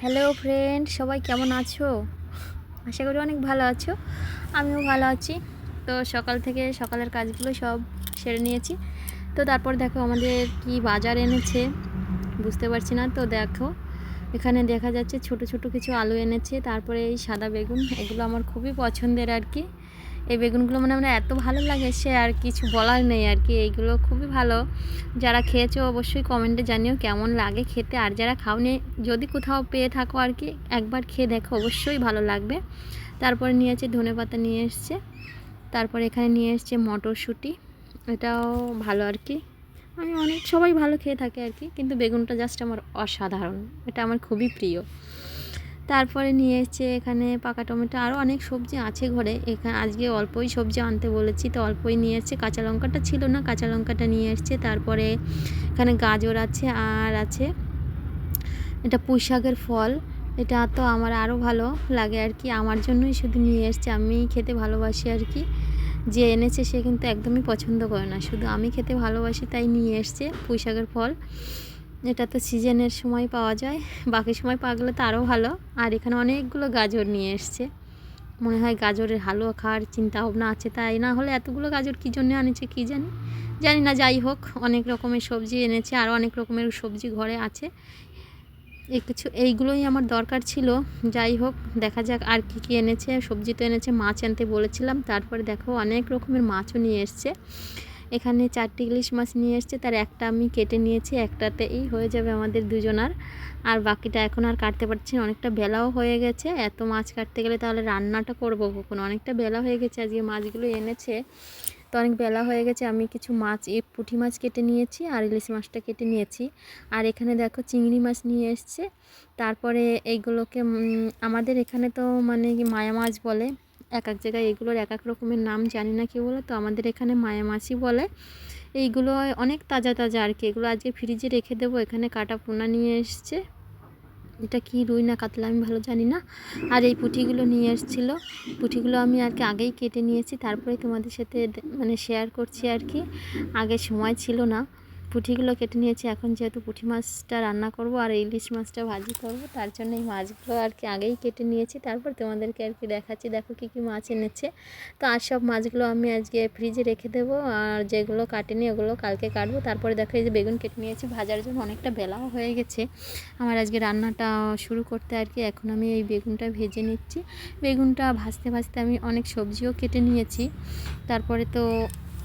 Hello friend সবাই কেমন আছো? আশা করি অনেক ভালো আছো। আমিও ভালো আছি। তো সকাল থেকে সকালের কাজগুলো সব সেরে নিয়েছি। তো তারপর দেখো আমাদের কি বাজার এনেছে। বুঝতে পারছি না। তো দেখো, এখানে দেখা যাচ্ছে ছোট ছোট কিছু আলু এনেছে। তারপরে এই সাদা বেগুন, এগুলো আমার খুবই পছন্দের আর কি। এই বেগুনগুলো মানে আমরা এত ভালো লাগে, সে আর কিছু বলার নেই আর কি। এইগুলো খুবই ভালো। যারা খেয়েছো অবশ্যই কমেন্টে জানিও কেমন লাগে খেতে। আর যারা খাওনি, যদি কোথাও পেয়ে থাকো আর কি, একবার খেয়ে দেখো, অবশ্যই ভালো লাগবে। তারপরে নিয়েছে ধনে পাতা নিয়ে এসছে। তারপরে এখানে নিয়ে এসছে মটরশুঁটি। এটাও ভালো আর কি। আমি অনেক, সবাই ভালো খেয়ে থাকে আর কি, কিন্তু বেগুনটা জাস্ট আমার অসাধারণ। এটা আমার খুবই প্রিয়। তারপরে নিয়ে এসছে এখানে পাকা টমেটো। আরও অনেক সবজি আছে ঘরে। এখানে আজকে অল্পই সবজি আনতে বলেছি, তো অল্পই নিয়ে এসছে। কাঁচা লঙ্কাটা ছিল না, কাঁচা লঙ্কাটা নিয়ে এসছে। তারপরে এখানে গাজর আছে আর আছে এটা পুঁই শাকের ফল। এটা তো আমার আরও ভালো লাগে আর কি। আমার জন্যই শুধু নিয়ে এসছে। আমি খেতে ভালোবাসি আর কি। যে এনেছে সে কিন্তু একদমই পছন্দ করে না। শুধু আমি খেতে ভালোবাসি, তাই নিয়ে এসছে পুঁই শাকের ফল। এটা তো সিজনের সময় পাওয়া যায়। বাকি সময় পাওয়া গেলে তো আরও ভালো। আর এখানে অনেকগুলো গাজর নিয়ে এসছে। মনে হয় গাজরের হালুয়া খাওয়ার চিন্তা ভাবনা আছে, তাই না হলে এতগুলো গাজর কী জন্য আনেছে কী জানি? জানি না, যাই হোক, অনেক রকমের সবজি এনেছে আর অনেক রকমের সবজি ঘরে আছে। এই কিছু, এইগুলোই আমার দরকার ছিল। যাই হোক, দেখা যাক আর কি কী এনেছে। সবজি তো এনেছে, মাছ আনতে বলেছিলাম। তারপরে দেখো অনেক রকমের মাছও নিয়ে এসছে। এখানে চারটি ইলিশ মাছ নিয়ে এসছে, তার একটা আমি কেটে নিয়েছি, একটাতেই হয়ে যাবে আমাদের দুজনার। আর বাকিটা এখন আর কাটতে পারছি না, অনেকটা বেলাও হয়ে গেছে। এত মাছ কাটতে গেলে তাহলে রান্নাটা করব কখন? অনেকটা বেলা হয়ে গেছে, আজকে মাছগুলো এনেছে। তো অনেক বেলা হয়ে গেছে, আমি কিছু মাছ এ পুঁটি মাছ কেটে নিয়েছি আর ইলিশ মাছটা কেটে নিয়েছি। আর এখানে দেখো চিংড়ি মাছ নিয়ে এসছে। তারপরে এইগুলোকে আমাদের এখানে তো মানে মায়া মাছ বলে এক এক জায়গায় এগুলোর এক এক রকমের নাম জানি না কি বলে, তো আমাদের এখানে মায়া মাছই বলে। এইগুলো অনেক তাজা তাজা আর কি। এগুলো আজকে ফ্রিজে রেখে দেবো, এখানে কাটা পোনা নিয়ে এসছে। এটা কি রুই না কাতলা আমি ভালো জানি না। আর এই পুঁটিগুলো নিয়ে এসেছিল। পুঁটিগুলো আমি আর কি আগেই কেটে নিয়েছি, তারপরে তোমাদের সাথে মানে শেয়ার করছি আর কি। আগে সময় ছিল না। পুঁটিগুলো কেটে নিয়েছি। এখন যেহেতু পুঁটি মাছটা রান্না করব আর ইলিশ মাছটা ভাজি করব, তার জন্য এই মাছগুলো আর কি আগেই কেটে নিয়েছি। তারপর তোমাদেরকে আর কি দেখাচ্ছি, দেখো কী কী মাছ এনেছে। তো আর সব মাছগুলো আমি আজকে ফ্রিজে রেখে দেবো আর যেগুলো কাটেনি ওগুলো কালকে কাটবো। তারপরে দেখো এই যে বেগুন কেটে নিয়েছি, ভাজার জন্য অনেকটা বেলাও হয়ে গেছে। আমার আজকে রান্নাটা শুরু করতে আর কি এখন আমি এই বেগুনটা ভেজে নিচ্ছি। বেগুনটা ভাজতে ভাজতে আমি অনেক সবজিও কেটে নিয়েছি। তারপরে তো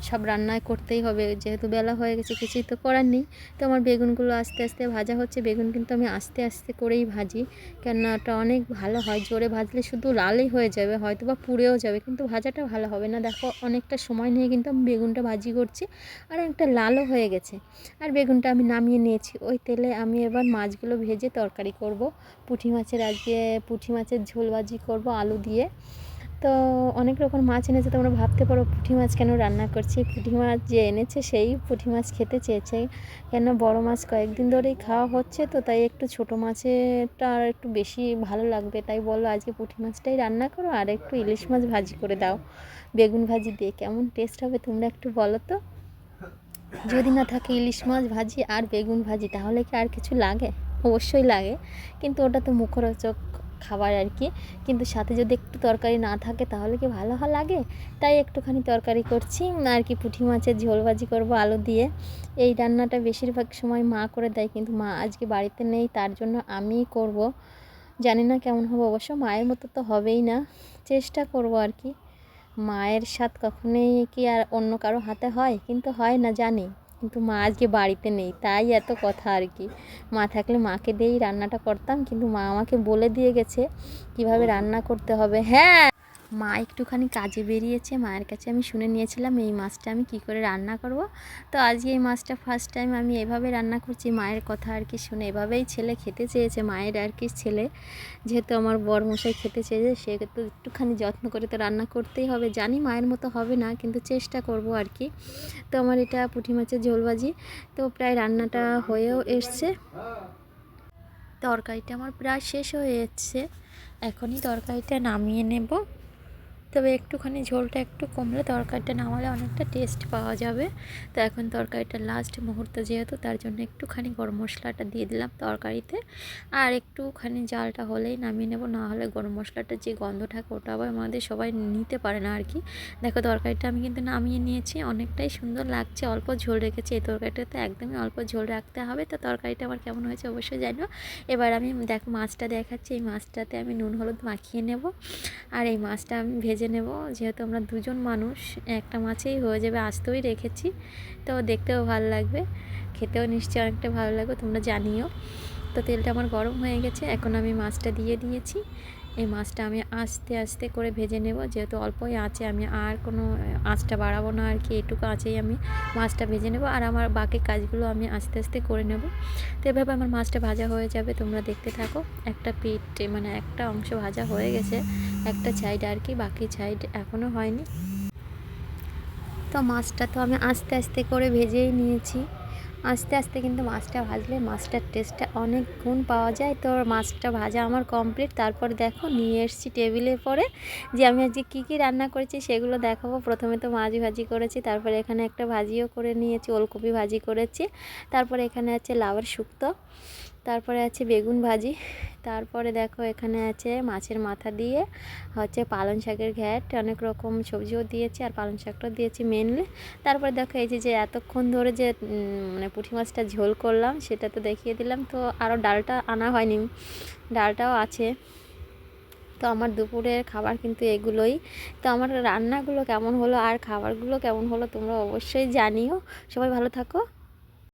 সব রান্নায় করতেই হবে। যেহেতু বেলা হয়ে গেছে, কিছুই তো করার নেই। তো আমার বেগুনগুলো আস্তে আস্তে ভাজা হচ্ছে। বেগুন কিন্তু আমি আস্তে আস্তে করেই ভাজি। কেননা ওটা অনেক ভালো হয়। জোরে ভাজলে শুধু লালই হয়ে যাবে হয়তো বা পুড়েও যাবে, কিন্তু ভাজাটা ভালো হবে না। দেখো, অনেকটা সময় নিয়ে কিন্তু আমি বেগুনটা ভাজি করছি আর অনেকটা লালও হয়ে গেছে। আর বেগুনটা আমি নামিয়ে নিয়েছি। ওই তেলে আমি এবার মাছগুলো ভেজে তরকারি করব। পুঁটি মাছের আজকে পুঁটি মাছের ঝোল ভাজি করব আলু দিয়ে। তো অনেক রকম মাছ এনেছে, তোমরা ভাবতে পারো পুঁটি মাছ কেন রান্না করছি? পুঁটি মাছ যে এনেছে সেই পুঁটি মাছ খেতে চেয়েছে। কেন বড় মাছ কয়েকদিন ধরেই খাওয়া হচ্ছে তো, তাই একটু ছোট মাছেরটা আর একটু বেশি ভালো লাগবে। তাই বলল আজকে পুঁটি মাছটাই রান্না করো আর একটু ইলিশ মাছ ভাজি করে দাও। বেগুন ভাজি দিয়ে কেমন টেস্ট হবে তোমরা একটু বলো তো? যদি না থাকে ইলিশ মাছ ভাজি আর বেগুন ভাজি, তাহলে কি আর কিছু লাগে? অবশ্যই লাগে। কিন্তু ওটা তো মুখরোচক খাবার আর কি। কিন্তু সাথে যদি একটু তরকারি না থাকে তাহলে কি ভালো লাগে? তাই একটুখানি তরকারি করছি। আর কি পুঁটি মাছের ঝোল ভাজি করব আলু দিয়ে। এই রান্নাটা বেশিরভাগ সময় মা করে দেয়, কিন্তু মা আজকে বাড়িতে নেই, তার জন্য আমিই করব। জানি না কেমন হবে, অবশ্য মায়ের মতো তো হবেই না। চেষ্টা করব আর কি। মায়ের স্বাদ কখনোই কি আর অন্য কারও হাতে হয়? কিন্তু হয় না, জানি। কিন্তু মা আজকে বাড়িতে নেই তাই এত কথা আর কি। মা থাকলে মাকে দিয়েই রান্নাটা করতাম কিন্তু মা আমাকে বলে দিয়ে গেছে কীভাবে রান্না করতে হবে। হ্যাঁ। মা একটুখানি কাজে বেরিয়েছে, মায়ের কাছে আমি শুনে নিয়েছিলাম এই মাছটা আমি কি করে রান্না করব। তো আজকে এই মাছটা ফার্স্ট টাইম আমি এভাবে রান্না করছি, মায়ের কথা আর কি শুনে। এভাবেই ছেলে খেতে চেয়েছে, মায়ের আর কি ছেলে। যেহেতু আমার বর মশাই খেতে চেয়েছে, সে তো একটুখানি যত্ন করে তো রান্না করতেই হবে। জানি মায়ের মতো হবে না, কিন্তু চেষ্টা করব আর কি। তো আমার এটা পুঁটি মাছের ঝোলবাজি তো প্রায় রান্নাটা হয়েও এসছে। তরকারিটা আমার প্রায় শেষ হয়ে এসছে। এখনই তরকারিটা নামিয়ে নেব। তবে একটুখানি ঝোলটা একটু কমলে তরকারিটা নামালে অনেকটা টেস্ট পাওয়া যাবে। তো এখন তরকারিটা লাস্ট মুহূর্ত যেহেতু তার জন্য একটুখানি গরম মশলাটা দিয়ে দিলাম তরকারিতে। আর একটুখানি জালটা হলেই নামিয়ে নেব, না হলে গরম মশলাটার যে গন্ধ থাকে ওটা আবার আমাদের সবাই নিতে পারে না আর কি। দেখো তরকারিটা আমি কিন্তু নামিয়ে নিয়েছি, অনেকটাই সুন্দর লাগছে, অল্প ঝোল রেখেছি। এই তরকারিটাতে একদমই অল্প ঝোল রাখতে হবে। তো তরকারিটা আমার কেমন হয়েছে অবশ্যই জানো। এবার আমি দেখো মাছটা দেখাচ্ছি, এই মাছটাতে আমি নুন হলুদ মাখিয়ে নেব। আর এই মাছটা আমি ভেজে নেব। যেহেতু আমরা দুজন মানুষ, একটা মাছেই হয়ে যাবে আস্তেই রেখেছি। তো দেখতেও ভালো লাগবে, খেতেও নিশ্চয়ই অনেকটা ভালো লাগবে, তোমরা জানিও। তো তেলটা আমার গরম হয়ে গেছে, এখন আমি মাছটা দিয়ে দিয়েছি। এই মাছটা আমি আস্তে আস্তে করে ভেজে নেব। যেহেতু অল্পই আছে, আমি আর কোনো আঁচটা বাড়াবো না আর কি এটুকু আছেই আমি মাছটা ভেজে নেব। আর আমার বাকি কাজগুলো আমি আস্তে আস্তে করে নেব। তো এভাবে আমার মাছটা ভাজা হয়ে যাবে, তোমরা দেখতে থাকো। একটা পিঠ মানে একটা অংশ ভাজা হয়ে গেছে, একটা সাইড আর কি, বাকি সাইড এখনও হয়নি। তো মাছটা তো আমি আস্তে আস্তে করে ভেজেই নিয়েছি। আস্তে আস্তে কিন্তু মাছটা ভাজলে মাছটার টেস্টটা অনেক গুণ পাওয়া যায়। তো মাছটা ভাজা আমার কমপ্লিট তারপর দেখো নিয়ে এসেছি টেবিলের পরে যে আমি আজকে কী কী রান্না করেছি সেগুলো দেখাবো। প্রথমে তো মাছ ভাজি করেছি, তারপরে এখানে একটা ভাজিও করে নিয়েছি, ওলকপি ভাজি করেছি, তারপরে এখানে আছে লাউয়ের শুক্তো। তারপরে আছে বেগুন ভাজি। তারপরে দেখো এখানে আছে মাছের মাথা দিয়ে হচ্ছে পালং শাকের ঘ্যাট। অনেক রকম সবজিও দিয়েছি আর পালং শাকটাও দিয়েছি মেনলি তারপরে দেখো এই যে যে এতক্ষণ ধরে যে মানে পুঁটি মাছটা ঝোল করলাম, সেটা তো দেখিয়ে দিলাম। তো আরও ডালটা আনা হয়নি, ডালটাও আছে। তো আমার দুপুরের খাবার কিন্তু এগুলোই। তো আমার রান্নাগুলো কেমন হলো আর খাবারগুলো কেমন হলো তোমরা অবশ্যই জানিও। সবাই ভালো থাকো।